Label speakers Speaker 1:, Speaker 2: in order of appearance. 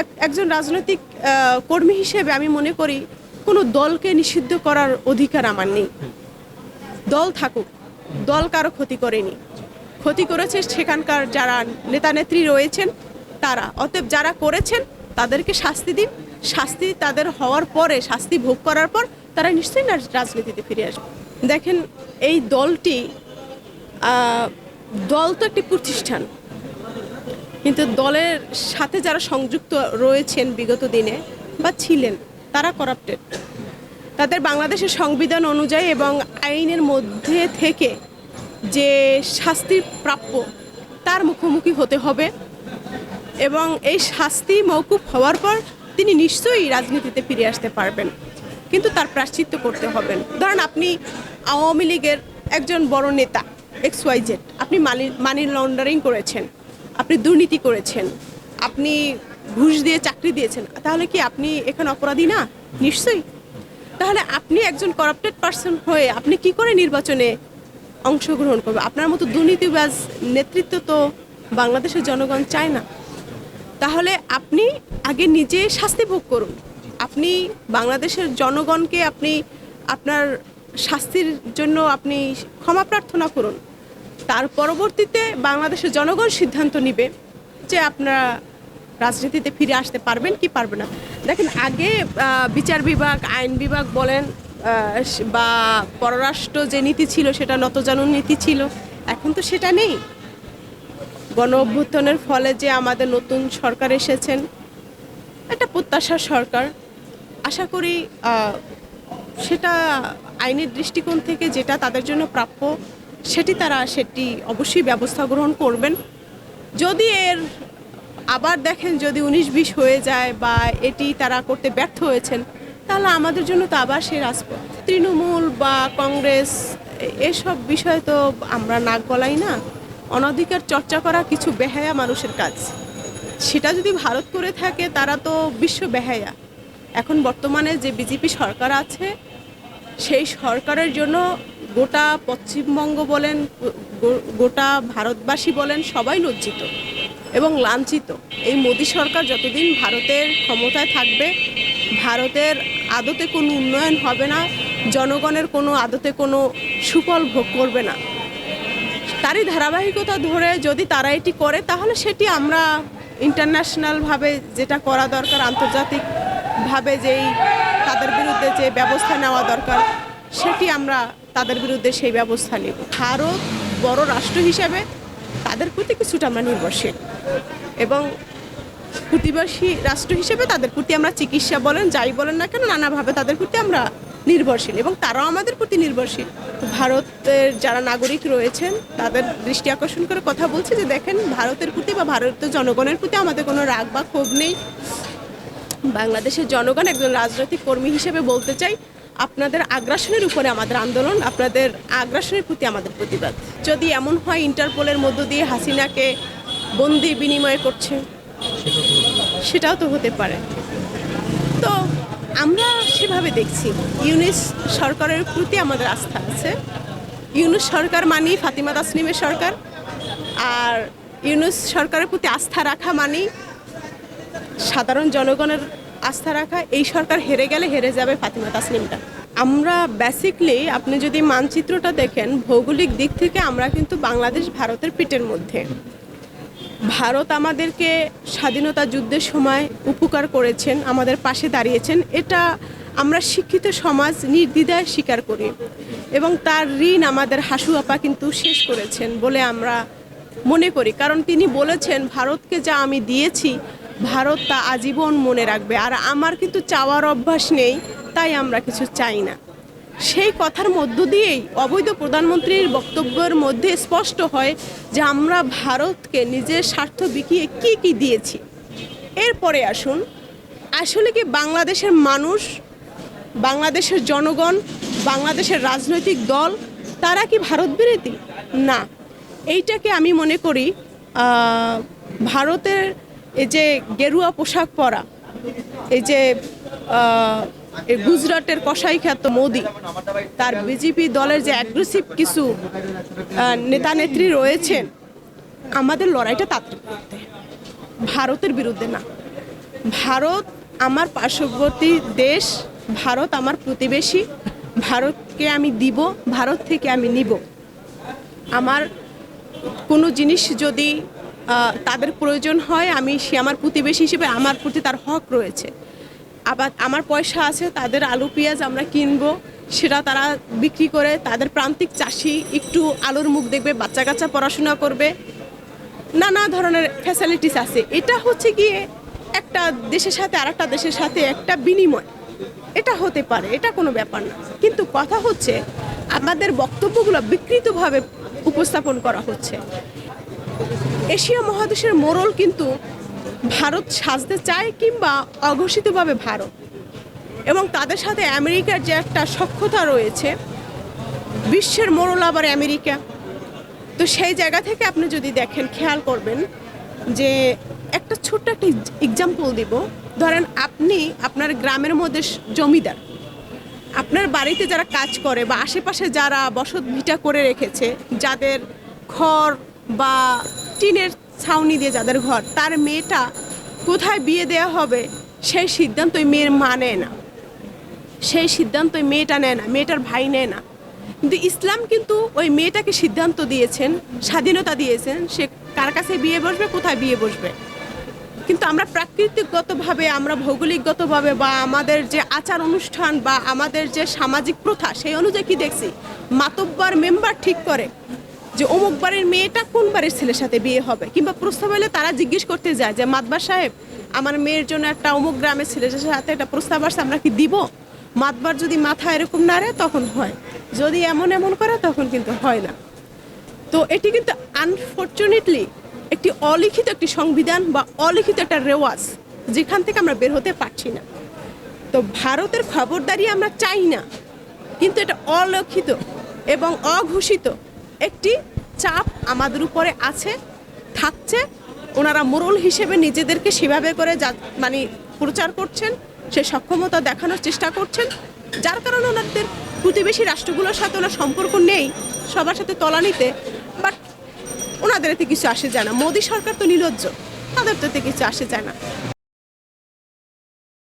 Speaker 1: এক- একজন রাজনৈতিক কর্মী হিসেবে আমি মনে করি কোনো দলকে নিষিদ্ধ করার অধিকার আমার নেই। দল থাকুক, দল কারও ক্ষতি করেনি। ক্ষতি করেছে সেখানকার যারা নেতা নেত্রী রয়েছেন, তারা। অতএব যারা করেছেন, তাদেরকে শাস্তি দিন। শাস্তি তাদের হওয়ার পরে, শাস্তি ভোগ করার পর, তারা নিশ্চয়ই রাজনীতিতে ফিরে আসবে। দেখেন, এই দলটি দল তো একটি প্রতিষ্ঠান। কিন্তু দলের সাথে যারা সংযুক্ত রয়েছেন বিগত দিনে বা ছিলেন, তারা করাপ্টেড তাদের বাংলাদেশের সংবিধান অনুযায়ী এবং আইনের মধ্যে থেকে যে শাস্তির প্রাপ্য, তার মুখোমুখি হতে হবে এবং এই শাস্তি মৌকুফ হওয়ার পর তিনি নিশ্চয়ই রাজনীতিতে ফিরে আসতে পারবেন, কিন্তু তার প্রাশ্চিত্য করতে হবেন ধরেন আপনি আওয়ামী লীগের একজন বড় নেতা এক্স ওয়াই জেড আপনি মানি মানি লন্ডারিং করেছেন। আপনি দুর্নীতি করেছেন, আপনি ঘুষ দিয়ে চাকরি দিয়েছেন, তাহলে কি আপনি এখানে অপরাধী না? নিশ্চয়ই। তাহলে আপনি একজন করাপ্টেড পার্সন হয়ে আপনি কি করে নির্বাচনে অংশগ্রহণ করবে আপনার মতো দুর্নীতিবাজ নেতৃত্ব তো বাংলাদেশের জনগণ চায় না। তাহলে আপনি আগে নিজে শাস্তি ভোগ করুন। আপনি বাংলাদেশের জনগণকে আপনি আপনার শাস্তির জন্য আপনি ক্ষমা প্রার্থনা করুন। তার পরবর্তীতে বাংলাদেশের জনগণ সিদ্ধান্ত নিবে যে আপনারা রাজনীতিতে ফিরে আসতে পারবেন কি পারবে না। দেখেন, আগে বিচার বিভাগ, আইন বিভাগ বলেন বা পররাষ্ট্র যে নীতি ছিল সেটা নতজানু নীতি ছিল। এখন তো সেটা নেই। গণ অভ্যুত্থানের ফলে যে আমাদের নতুন সরকার এসেছেন, একটা প্রত্যাশার সরকার। আশা করি সেটা আইনের দৃষ্টিকোণ থেকে যেটা তাদের জন্য প্রাপ্য সেটি তারা সেটি অবশ্যই ব্যবস্থা গ্রহণ করবেন। যদি এর আবার দেখেন যদি উনিশ বিশ হয়ে যায় বা এটি তারা করতে ব্যর্থ হয়েছেন, তাহলে আমাদের জন্য তো আবার সে রাজপথ। তৃণমূল বা কংগ্রেস, এসব বিষয় তো আমরা নাক গলাই না। অনধিকার চর্চা করা কিছু বেহায়া মানুষের কাজ। সেটা যদি ভারত করে থাকে, তারা তো বিশ্ব বেহায়া। এখন বর্তমানে যে বিজেপি সরকার আছে, সেই সরকারের জন্য গোটা পশ্চিমবঙ্গ বলেন গোটা ভারতবাসী বলেন, সবাই লজ্জিত এবং লাঞ্ছিত। এই মোদী সরকার যতদিন ভারতের ক্ষমতায় থাকবে, ভারতের আদতে কোনো উন্নয়ন হবে না, জনগণের কোনো আদতে কোনো সুফল ভোগ করবে না। তারই ধারাবাহিকতা ধরে যদি তারা এটি করে, তাহলে সেটি আমরা ইন্টারন্যাশনালভাবে যেটা করা দরকার, আন্তর্জাতিকভাবে যেই তাদের বিরুদ্ধে যে ব্যবস্থা নেওয়া দরকার সেটি আমরা তাদের বিরুদ্ধে সেই ব্যবস্থা নেব। ভারত বড় রাষ্ট্র হিসাবে তাদের প্রতি কিছুটা আমরা নির্ভরশীল। এবং প্রতিবেশী রাষ্ট্র হিসেবে তাদের প্রতি আমরা চিকিৎসা বলেন, যাই বলেন না কেন, নানাভাবে তাদের প্রতি আমরা নির্ভরশীল। এবং তারাও আমাদের প্রতি নির্ভরশীল। ভারতের যারা নাগরিক রয়েছেন, তাদের দৃষ্টি আকর্ষণ করে কথা বলছি যে দেখেন, ভারতের প্রতি বা ভারতের জনগণের প্রতি আমাদের কোনো রাগ বা ক্ষোভ নেই। বাংলাদেশের জনগণ একজন রাজনৈতিক কর্মী হিসেবে বলতে চাই আপনাদের আগ্রাসনের উপরে আমাদের আন্দোলন, আপনাদের আগ্রাসনের প্রতি আমাদের প্রতিবাদ। যদি এমন হয়, ইন্টারপোলের মধ্য দিয়ে হাসিনাকে বন্দি বিনিময় করছে, সেটাও তো হতে পারে। তো আমরা সেভাবে দেখছি। ইউনিস সরকারের প্রতি আমাদের আস্থা আছে। ইউনুস সরকার মানেই ফাতিমা তাসলিমের সরকার। আর ইউনুস সরকারের প্রতি আস্থা রাখা মানেই সাধারণ জনগণের আস্থা রাখা, এই সরকার হেরে গেলে হেরে যাবে ফাতিমা তাসলিমটা। আমরা বেসিকলি আপনি যদি মানচিত্রটা দেখেন, ভৌগোলিক দিক থেকে আমরা কিন্তু বাংলাদেশ ভারতের পিঠের মধ্যে। ভারত আমাদেরকে স্বাধীনতা যুদ্ধের সময় উপকার করেছেন, আমাদের পাশে দাঁড়িয়েছেন। এটা আমরা শিক্ষিত সমাজ নির্দ্বিধায় স্বীকার করি। এবং তার ঋণ আমাদের হাসু আপা কিন্তু শেষ করেছেন বলে আমরা মনে করি। কারণ তিনি বলেছেন, ভারতকে যা আমি দিয়েছি ভারত তা আজীবন মনে রাখবে। আর আমার কিন্তু চাওয়ার অভ্যাস নেই, তাই আমরা কিছু চাই না। সেই কথার মধ্য দিয়েই অবৈধ প্রধানমন্ত্রীর বক্তব্যের মধ্যে স্পষ্ট হয় যে আমরা ভারতকে নিজের স্বার্থ বিকিয়ে কি কি দিয়েছি। এরপরে আসুন, আসলে কি বাংলাদেশের মানুষ, বাংলাদেশের জনগণ, বাংলাদেশের রাজনৈতিক দল, তারা কি ভারত বিরোধী? না। এইটাকে আমি মনে করি ভারতের এই যে গেরুয়া পোশাক পরা এই যে গুজরাটের কসাই খ্যাত মোদি তার বিজেপি দলের যে অ্যাগ্রেসিভ কিছু আহ, নেতা নেত্রী রয়েছেন আমাদের লড়াইটা তাদের বিরুদ্ধে ভারতের বিরুদ্ধে না। ভারত আমার পার্শ্ববর্তী দেশ ভারত আমার প্রতিবেশী ভারতকে আমি দিব ভারত থেকে আমি নিব। আমার কোনো জিনিস যদি তাদের প্রয়োজন হয়, আমি সে আমার প্রতিবেশী হিসেবে আমার প্রতি তার হক রয়েছে। আবার আমার পয়সা আছে, তাদের আলু, পেঁয়াজ আমরা কিনবো, সেটা তারা বিক্রি করে, তাদের প্রান্তিক চাষি একটু আলুর মুখ দেখবে বাচ্চা কাচ্চা পড়াশোনা করবে, নানা ধরনের ফ্যাসিলিটিস আছে। এটা হচ্ছে গিয়ে একটা দেশের সাথে আরেকটা দেশের সাথে একটা বিনিময়। এটা হতে পারে, এটা কোনো ব্যাপার না। কিন্তু কথা হচ্ছে, আমাদের বক্তব্যগুলো বিকৃতভাবে উপস্থাপন করা হচ্ছে। এশিয়া মহাদেশের মোড়ল কিন্তু ভারত সাজতে চায় কিংবা অঘোষিতভাবে ভারত। এবং তাদের সাথে আমেরিকার যে একটা সক্ষতা রয়েছে, বিশ্বের মোড়ল আবার আমেরিকা। তো সেই জায়গা থেকে আপনি যদি দেখেন, খেয়াল করবেন যে একটা ছোট্ট একটা এক্সাম্পল দিব। ধরেন আপনি আপনার গ্রামের মধ্যে জমিদার। আপনার বাড়িতে যারা কাজ করে বা আশেপাশে যারা বসত ভিটা করে রেখেছে, যাদের ঘর বা টিনের ছাউনি দিয়ে যাদের ঘর, তার মেয়েটা কোথায় বিয়ে দেওয়া হবে, সেই সিদ্ধান্ত ওই মেয়ের মা নেয় না। সেই সিদ্ধান্ত ওই মেয়েটা নেয় না, মেয়েটার ভাই নেয় না। কিন্তু ইসলাম কিন্তু ওই মেয়েটাকে সিদ্ধান্ত দিয়েছেন, স্বাধীনতা দিয়েছেন, সে কার কাছে বিয়ে বসবে, কোথায় বিয়ে বসবে। কিন্তু আমরা প্রাকৃতিকগতভাবে, আমরা ভৌগোলিকগতভাবে বা আমাদের যে আচার অনুষ্ঠান বা আমাদের যে সামাজিক প্রথা, সেই অনুযায়ী কি দেখছি? মাতব্বার মেম্বার ঠিক করে যে অমুক বাড়ির মেয়েটা কোন বাড়ির ছেলের সাথে বিয়ে হবে? কিংবা প্রস্তাব এলে তারা জিজ্ঞেস করতে যায় যে মাতবার সাহেব, আমার মেয়ের জন্য একটা অমুক গ্রামের ছেলের সাথে একটা প্রস্তাব আসছে, আমরা কি দিব? মাতবার যদি মাথা এরকম নাড়ে, তখন হয়। যদি এমন এমন করে, তখন কিন্তু হয় না। তো এটি কিন্তু আনফর্চুনেটলি একটি অলিখিত একটি সংবিধান বা অলিখিত একটা রেওয়াজ, যেখান থেকে আমরা বের হতে পারছি না। তো ভারতের খবরদারি আমরা চাই না, কিন্তু এটা অলিখিত এবং অঘোষিত একটি চাপ আমাদের উপরে আছে, থাকছে। ওনারা মোরল হিসেবে নিজেদেরকে সেভাবে করে যা মানে প্রচার করছেন, সে সক্ষমতা দেখানোর চেষ্টা করছেন। যার কারণে ওনাদের প্রতিবেশী রাষ্ট্রগুলোর সাথে ওনার সম্পর্ক নেই, সবার সাথে তলানিতে। বাট ওনাদের এতে কিছু আসে যায় না। মোদী সরকার তো নির্লজ্জ তাদের তো এতে কিছু আসে যায় না।